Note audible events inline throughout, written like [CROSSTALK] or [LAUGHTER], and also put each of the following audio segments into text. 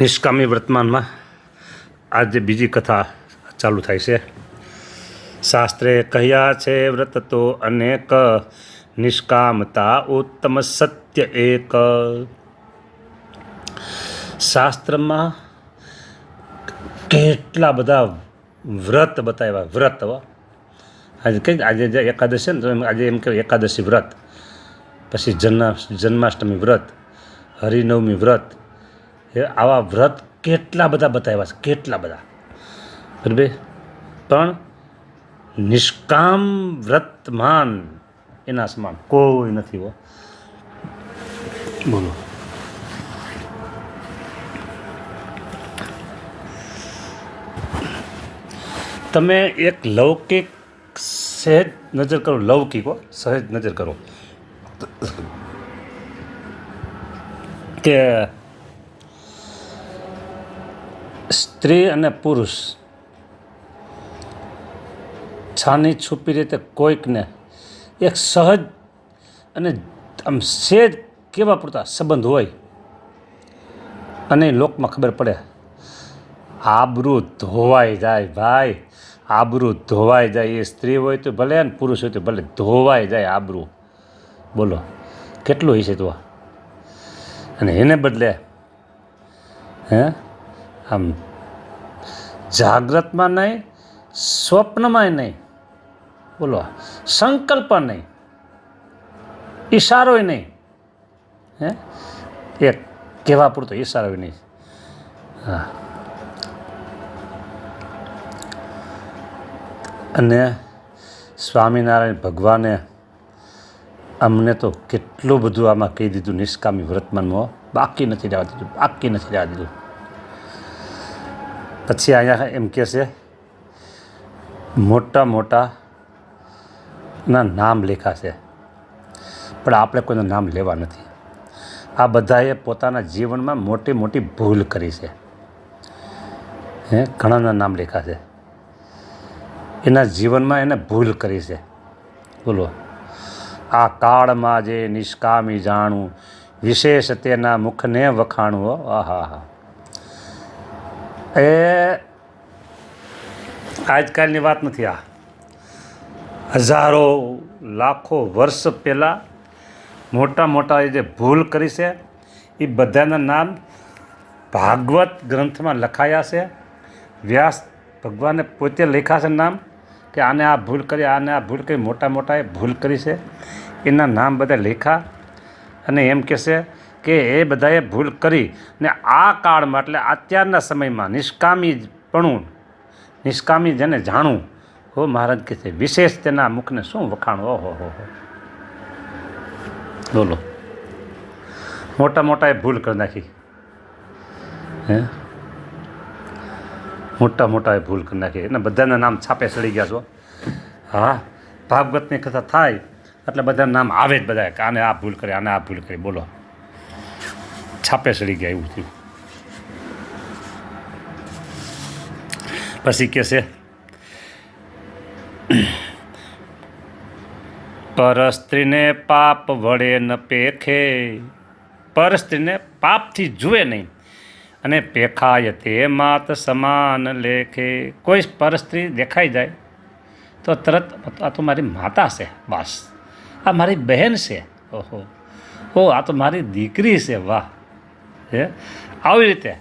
નિષ્કામી વર્તમાનમાં આજે બીજી કથા ચાલુ થાય છે. શાસ્ત્રે કહ્યા છે વ્રત તો અનેક, નિષ્કામતા ઉત્તમ સત્ય એક. શાસ્ત્રમાં કેટલા બધા વ્રત બતાવ્યા, વ્રત આજે કઈ આજે એકાદશી ને, તો આજે એમ કહેવાય એકાદશી વ્રત. પછી જન્મ જન્માષ્ટમી વ્રત, હરિનવમી વ્રત આવા વ્રત કેટલા બધા બતાવ્યા છે, કેટલા બધા. બરાબર? પણ નિષ્કામ વ્રતમાન એના સમાન કોઈ નથી હો. બોલો. તમે એક લૌકિક સહેજ નજર કરો, લૌકિક હો, સહેજ નજર કરો. કે સ્ત્રી અને પુરુષ. છાની છુપી રીતે કોઈકને એક સહજ અને આમ સેજ કેવા પૂરતા સંબંધ હોય અને લોકમાં ખબર પડે, આબરૂ ધોવાઈ જાય ભાઈ, આબરૂ ધોવાઈ જાય. એ સ્ત્રી હોય તો ભલે અને પુરુષ હોય તો ભલે ધોવાઈ જાય આબરૂ. બોલો, કેટલું હશે તો અને એને બદલે, હે, આમ જાગ્રતમાં નહીં, સ્વપ્નમાં નહીં. બોલો સંકલ્પ નહીં. ઈશારોય નહીં. હે? એક કહેવા પૂરતો ઈશારો નહીં. હા. અને સ્વામિનારાયણ ભગવાને અમને તો કેટલું બધું આમાં કહી દીધું, નિષ્કામી વ્રતમાનમાં બાકી નથી રહેવા દીધું, બાકી નથી રહેવા દીધું. પછી અહીંયા એમ કહે છે, મોટા મોટા ના નામ લેખાશે પણ આપણે કોઈનું નામ લેવા નથી. આ બધાએ પોતાના જીવનમાં મોટી મોટી ભૂલ કરી છે. હે, ઘણાના નામ લેખાશે એના જીવનમાં એને ભૂલ કરી છે. બોલો. આ કાળમાં જે નિષ્કામી જાણું, વિશેષ તેના મુખને વખાણવું આહા હા એ આજકાલની વાત નથી આ. હજારો, લાખો વર્ષ પહેલાં મોટા મોટા જે ભૂલ કરી છે, એ બધાના નામ ભાગવત ગ્રંથમાં લખાયા છે. વ્યાસ ભગવાને પોતે લખ્યા છે નામ કે આને આ ભૂલ કરી, આને આ ભૂલ કરી, મોટા મોટા એ ભૂલ કરી છે. એના નામ બધા લેખા અને એમ કહેશે કે એ બધાએ ભૂલ કરી ને આ કાળમાં, એટલે અત્યારના સમયમાં નિષ્કામીપણું, નિષ્કામી જેને જાણવું, હો મહારાજ કહે છે, વિશેષ તેના મુખને શું વખાણ? ઓહો, હો હો. બોલો. મોટા મોટાએ ભૂલ કરી નાખી. હે? મોટા મોટાએ ભૂલ કરી નાખી. એને બધાના નામ છાપે સડી ગયા છો. હા, ભાગવતની કથા થાય, એટલે બધાના નામ આવે જ બધા આને આ ભૂલ કરી, આને આ ભૂલ કરી. બોલો. છાપે સડી ગયા એવું થયું પછી કે છે પરસ્ત્રીને પાપ વડે ન પેખે. પરસ્ત્રીને પાપથી જુએ નહીં. અને પેખાય તે માત સમાન લેખે. કોઈ પરસ્ત્રી દેખાઈ જાય, તો તરત આ તો મારી માતા છે, બસ. આ મારી બહેન છે. ઓહો. ઓ, આ તો મારી દીકરી છે, વાહ. હે? આવી રીતે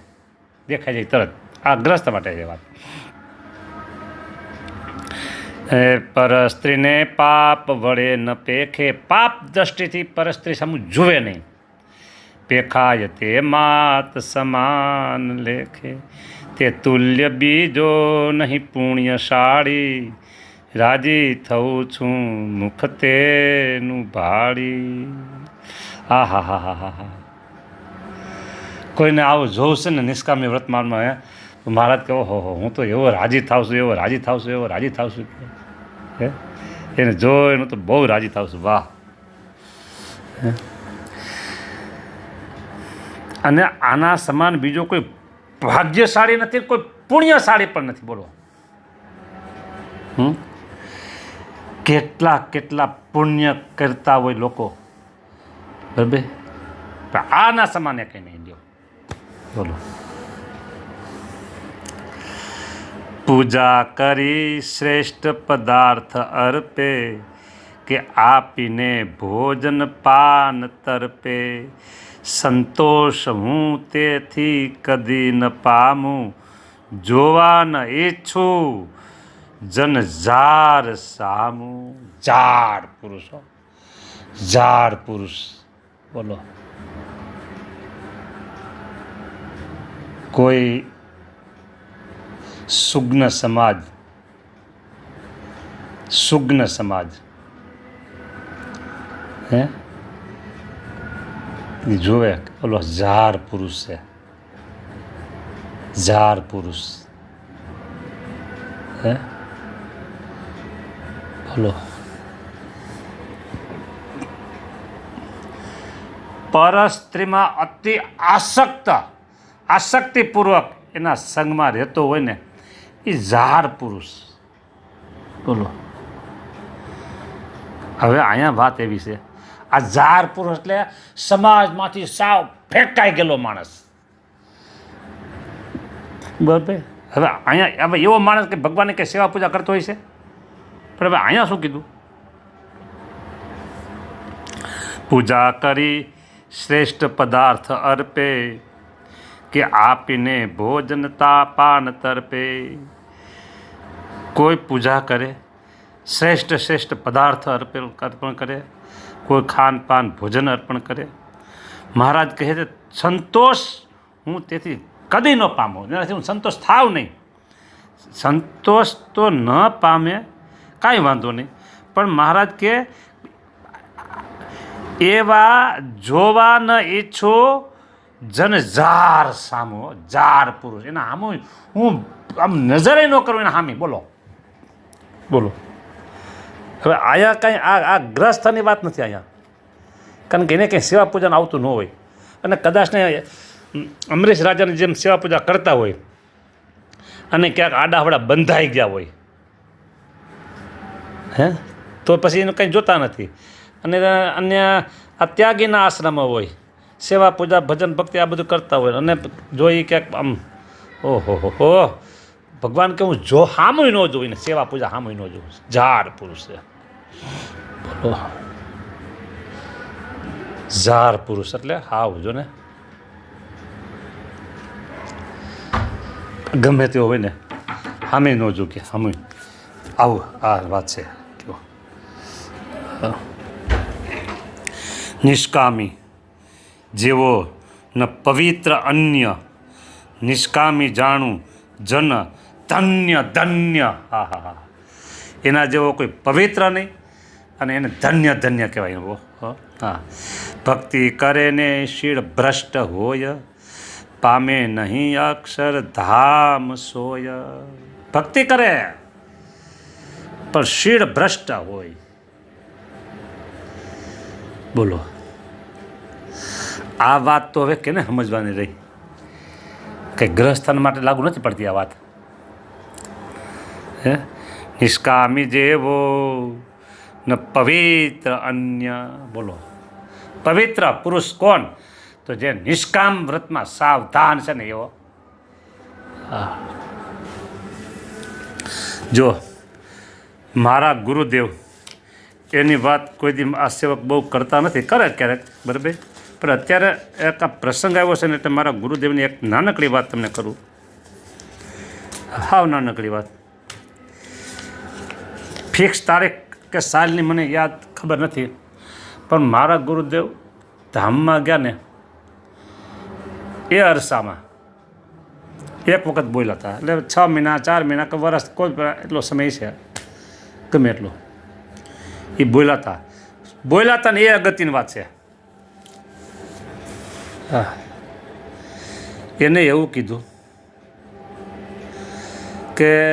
દેખાઈ જાય તરત. આ ગ્રસ્ત માટે છે વાત. પરસ્ત્રીને પાપ વડે ન પેખે. પાપ દ્રષ્ટિથી પરસ્ત્રી સામુ જુએ નહીં. પેખાય તે માત સમાન લેખે. તે તુલ્ય બીજો નહીં પુણ્યશાળી. રાજી થઉં છું મુખ તેનું ભાળી. આ હા હા હા હા હા. કોઈને આવું જોવું છે ને નિષ્કામી વર્તમાનમાં મહારાજ કહો હો હો, હું તો એવો રાજી થાવ છું, એવો રાજી થાવ છું, એવો રાજી થાવ છું. હે? એને જો એનું તો બહુ રાજી થાવ છું, વાહ. અને આના સમાન બીજો કોઈ ભાગ્યશાળી નથી, કોઈ પુણ્યશાળી પણ નથી, બોલો. કેટલા કેટલા પુણ્ય કરતા હોય લોકો. બરાબર? આના સમાન કંઈ નહીં. બોલો. પૂજા કરી શ્રેષ્ઠ પદાર્થ અર્પે કે આપીને ભોજન પાન તરપે. સંતોષ હું તેથી કદી ન પામું જોવા ન ઈચ્છું જન ઝાર સામું. ઝાડ પુરુષો. ઝાડ પુરુષ. બોલો. કોઈ સુગ્ન સમાજ સુગ્ન સમાજ. હે? જોવે ઓલો ઝાર પુરુષ છે. ઝાર પુરુષ. હે? બોલો. પરસ્ત્રીમાં અતિ આસક્ત આસક્તિપૂર્વક એના સંગમાં રહેતો હોય ને, એ ઝાર પુરુષ. બોલો. હવે અહીંયા વાત એવી છે, આ ઝાર પુરુષ એટલે સમાજમાંથી સાવ ફેંકાઈ ગયેલો માણસ. બરાબર? હવે અહીંયા, હવે એવો માણસ કે ભગવાનની કંઈ સેવા પૂજા કરતો હોય છે? પણ હવે અહીંયા શું કીધું? પૂજા કરી શ્રેષ્ઠ પદાર્થ અર્પે. કે આપીને ભોજન તાપાન પાન તરપે. કોઈ પૂજા કરે, શ્રેષ્ઠ શ્રેષ્ઠ પદાર્થ અર્પણ અર્પણ કરે, કોઈ ખાન પાન ભોજન અર્પણ કરે. મહારાજ કહે છે, સંતોષ, હું તેથી કદી ન પામો. જેનાથી હું સંતોષ થાવ નહીં. સંતોષ તો ન પામે, કાંઈ વાંધો નહીં. પણ મહારાજ કે, એવા જોવા ન ઈચ્છો જન જાર સામો, જાર પુરુષ. એના સામો હું આમ નજરે ન કરું, એના સામે બોલો. બોલો. હવે આયા કાંઈ આ આ ગ્રસ્થની વાત નથી અહીંયા કારણ કે એને કંઈ સેવા પૂજન આવતું ન હોય. અને કદાચને અમરીશ રાજાની જેમ સેવા પૂજા કરતા હોય અને ક્યાંક આડાહવડા બંધાઈ ગયા હોય. હે? તો પછી એનું કંઈ જોતા નથી. અને અન્ય આ ત્યાગીના આશ્રમો હોય. સેવા પૂજા, ભજન, ભક્તિ આ બધું કરતા હોય. અને જો એ ક્યાંક આમ, ઓહો, હો હો. ભગવાન કે હું જો હામુય ન જોઉં ને સેવા પૂજા હામુય ન જોઉં. ઝાડ પુરુષ છે. બોલો. ઝાર પુરુષ એટલે હાવ, જો ને. ગમે તે હોય ને સામે ન જો કે સામે આવું, આ વાત છે. નિષ્કામી. જેવો ન પવિત્ર અન્ય નિષ્કામી જાણું જન ધન્ય ધન્ય. હા હા હા. એના જેવો કોઈ પવિત્ર નહીં અને એને ધન્ય ધન્ય કહેવાય એવો હો, ભક્તિ કરે ને શીળ ભ્રષ્ટ હોય પામે નહીં અક્ષર ધામ સોય. ભક્તિ કરે પણ શીળ ભ્રષ્ટ હોય. બોલો. આ વાત તો હવે કેને સમજવાની રહી? કે ગ્રહસ્થાન માટે લાગુ નથી પડતી આ વાત. હે? નિષ્કામી જેવો, ન પવિત્ર અન્ય, બોલો. પવિત્ર પુરુષ કોણ? તો જે નિષ્કામ વ્રતમાં સાવધાન છે ને એવો. જો, મારા ગુરુદેવ એની વાત કોઈ દી આ સેવક બહુ કરતા નથી. કરે ક્યારેક, બરાબર? પણ અત્યારે એક આ પ્રસંગ આવ્યો છે ને એટલે મારા ગુરુદેવની એક નાનકડી વાત તમને કરું. હાવ નાનકડી વાત. ફિક્સ તારીખ કે સાલની મને યાદ ખબર નથી, પણ મારા ગુરુદેવ ધામમાં ગયા ને, એ અરસામાં એક વખત બોલ્યા હતા. એટલે છ મહિના, ચાર મહિના કે વર્ષ કોઈ એટલો સમય છે, ગમે એટલો, એ બોલ્યા હતા. બોલ્યા હતા ને એ અગત્યની વાત છે. હા. એને એવું કીધું કે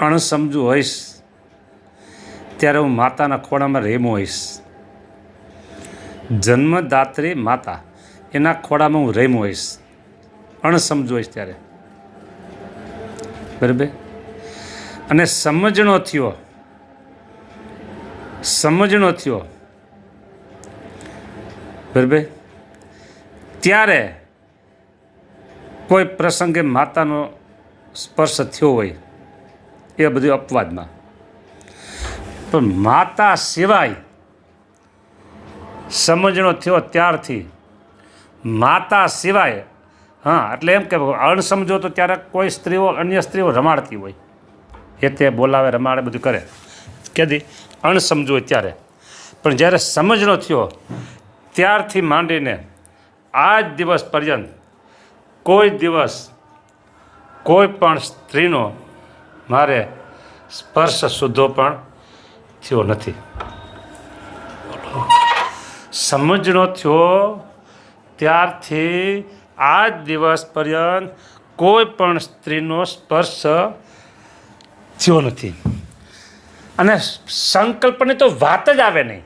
અણસમજુ હોઈશ, ત્યારે હું માતાના ખોળામાં રેમો હોઈશ. જન્મદાત્રી માતા, એના ખોળામાં હું રેમો હોઈશ. અણસમજુ હોઈશ ત્યારે. બરાબર? અને સમજણો થયો. સમજણો થયો. બરાબર ત્યારે કોઈ પ્રસંગે માતાનો સ્પર્શ થયો હોય એ બધું અપવાદમાં. પણ માતા સિવાય સમજણો થયો ત્યારથી. માતા સિવાય, હા, એટલે એમ કે અણસમજો તો ત્યારે કોઈ સ્ત્રીઓ, અન્ય સ્ત્રીઓ રમાડતી હોય. એ તે બોલાવે, રમાડે, બધું કરે. કેદી? અણસમજો હોય ત્યારે. પણ જ્યારે સમજણો થયો ત્યારથી માંડીને આ જ દિવસ પર્યંત કોઈ દિવસ કોઈ પણ સ્ત્રીનો મારે સ્પર્શ સુધો પણ થયો નથી. સમજણો થયો, ત્યારથી આ જ દિવસ પર્યંત કોઈ પણ સ્ત્રીનો સ્પર્શ થયો નથી. અને સંકલ્પની તો વાત જ આવે નહીં.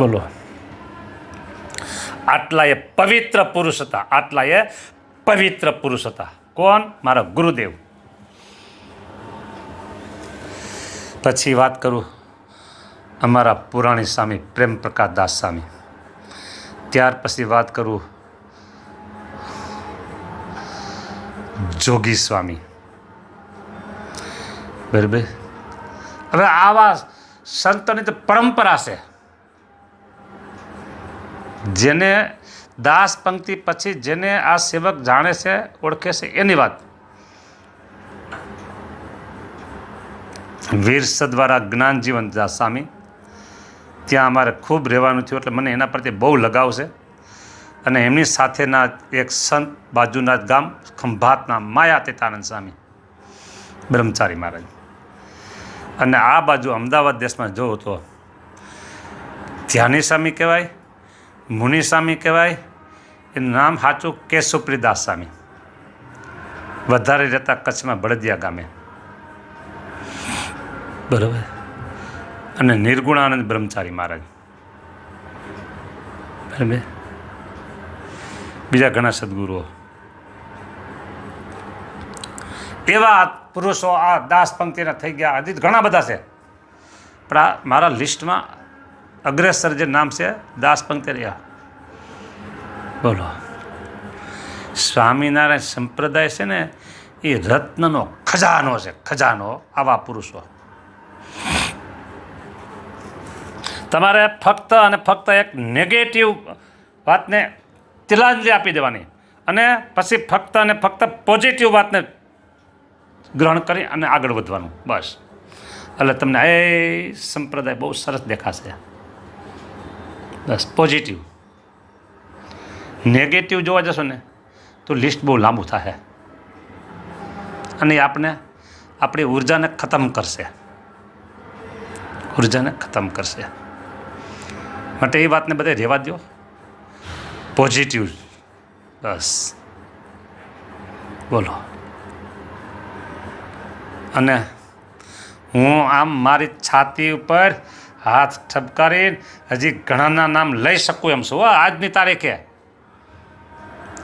બોલો. આટલા એ પવિત્ર પુરુષ હતા આટલા એ પવિત્ર પુરુષ હતા કોણ? મારા ગુરુદેવ. પછી વાત કરું અમારા પુરાણી સ્વામી પ્રેમ પ્રકાશ દાસ સ્વામી. ત્યાર પછી વાત કરું જોગી સ્વામી. બરાબર? હવે આવા સંતોની તો પરંપરા છે. જેને દાસ પંક્તિ પછી જેને આ સેવક જાણે છે, ઓળખે છે, એની વાત. વીરસ દ્વારા જ્ઞાનજીવન દાસ સ્વામી. ત્યાં અમારે ખૂબ રહેવાનું થયું, એટલે મને એના પ્રત્યે બહુ લગાવ છે. અને એમની સાથેના એક સંત બાજુના ગામ, ખંભાતના માયા તેતાનંદ સ્વામી, બ્રહ્મચારી મહારાજ. અને આ બાજુ અમદાવાદ દેશમાં જોઉં તો ધ્યાની સ્વામી કહેવાય મુનિ સ્વામી કહેવાય એનું નામ સાચું કેશુપ્રીદાસ સ્વામી વધારે રહેતા કચ્છમાં બળદિયા ગામે. બરાબર. અને નિર્ગુણાનંદ બ્રહ્મચારી મહારાજ. બરાબર. બીજા ઘણા સદગુરુઓ. એવા પુરુષો આ દાસ પંક્તિના થઈ ગયા. હજી ઘણા બધા છે. પણ આ મારા લિસ્ટમાં અગ્રેસર જે નામ છે દાસ પંક્તરિયા બોલો. સ્વામિનારાયણ સંપ્રદાય છે ને, એ રત્નનો ખજાનો છે, ખજાનો આવા પુરુષો. તમારે ફક્ત અને ફક્ત એક નેગેટિવ વાતને તિલાંજલિ આપી દેવાની અને પછી ફક્ત અને ફક્ત પોઝિટિવ વાતને ગ્રહણ કરી અને આગળ વધવાનું. બસ. એટલે તમને એ સંપ્રદાય બહુ સરસ દેખાશે. બસ પોઝિટિવ નેગેટિવ જોવા જશો ને, તો લિસ્ટ બહુ લાંબુ થશે અને આપણે આપણી ઉર્જાને ખતમ કરશે. ઉર્જાને ખતમ કરશે. માટે એ વાતને બધે રહેવા દો પોઝિટિવ બસ. બોલો. અને હું આમ મારી છાતી ઉપર હાથ ઠપકારીને હજી ઘણાના નામ લઈ શકું એમ છું. આજની તારીખે.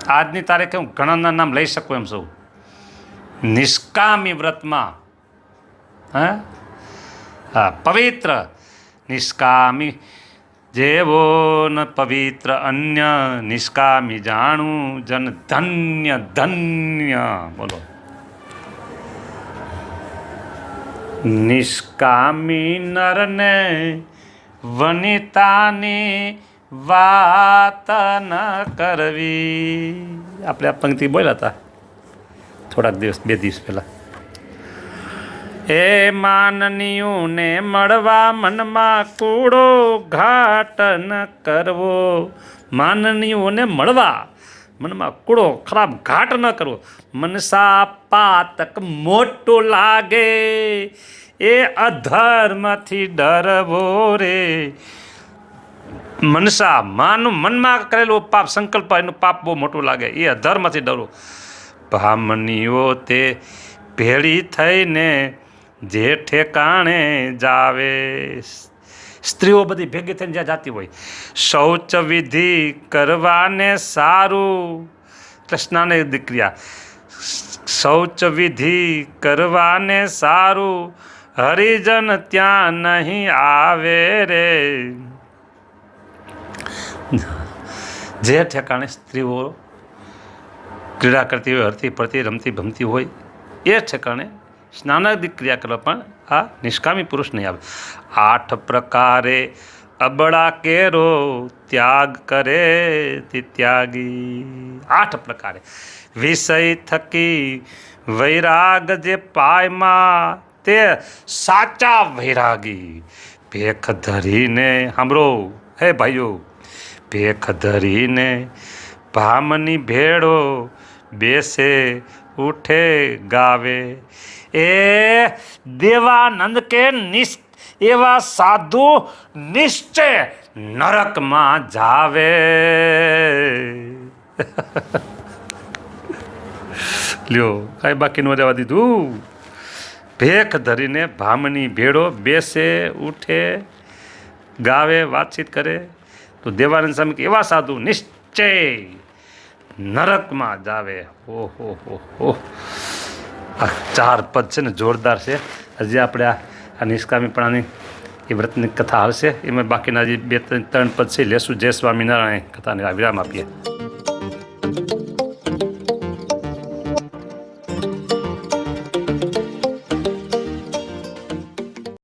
આજની તારીખે હું ઘણાના નામ લઈ શકું એમ છું. નિષ્કામી વ્રતમાં, હે? હા, પવિત્ર. નિષ્કામી જેવો ન પવિત્ર, અન્ય નિષ્કામી જાણું, જન ધન્ય ધન્ય. બોલો. નિષ્કામી નરને વનિતાની વાત ન કરવી. આપણે આ પંક્તિ બોલ્યા હતા. થોડાક દિવસ, બે દિવસ પહેલાં. એ માનનીઓને મળવા મનમાં કૂડો ઘાટ ન કરવો. માનનીઓને મળવા મનમાં કૂડો ખરાબ ઘાટ ન કરવો. મનસા પાતક મોટું લાગે. એ અધર્મથી ડરવો રે. મનસા માનું મનમાં કરેલું પાપ સંકલ્પ, એનું પાપ બહુ મોટું લાગે. એ અધર્મથી ડરવું ભામનીઓ તે ભેળી થઈને જે ઠેકાણે જાવે. સ્ત્રીઓ બધી ભેગી થઈને જ્યાં જાતી હોય. શૌચ વિધિ કરવાને સારું. કૃષ્ણાને દીકરીયા. શૌચ વિધિ કરવાને સારું. હરિજન ત્યાં નહીં આવે રે. જે ઠેકાણે સ્ત્રીઓ ક્રીડા કરતી હોય, હરતી ફરતી, રમતી, ભમતી હોય, એ ઠેકાણે સ્નાનાદિક ક્રિયા કરવા પણ આ નિષ્કામી પુરુષ નહીં આવે. આઠ પ્રકારે અબળા કેરો ત્યાગ કરે તે ત્યાગી. આઠ પ્રકારે. વિષય થકી વૈરાગ જે પાયમાં તે સાચા વૈરાગી. ભેખ ધરીને સાંભળો, હે ભાઈઓ, ભેખ ધરીને ભામની ભેળો બેસે ઉઠે ગાવે. એ દેવાનંદ કે નિશ એવા સાધુ નિશ્ચય નરકમાં જાવે. [LAUGHS] લ્યો, કાંઈ બાકી ન રહેવા દીધું. ભેખ ધરીને ભામની ભેળો બેસે, ઉઠે, ગાવે, વાતચીત કરે. તો દેવાનંદ સ્વામી એવા સાધુ નિશ્ચય નરકમાં જાવે ઓહો હો હો આ ચાર પદ છે ને, જોરદાર છે. હજી આપણે આ નિષ્કામીપણાની એ વ્રતની કથા આવશે. એમાં બાકીના જે બે, ત્રણ ત્રણ પદ છે. લેશું જય સ્વામિનારાયણ કથાને વિરામ આપીએ.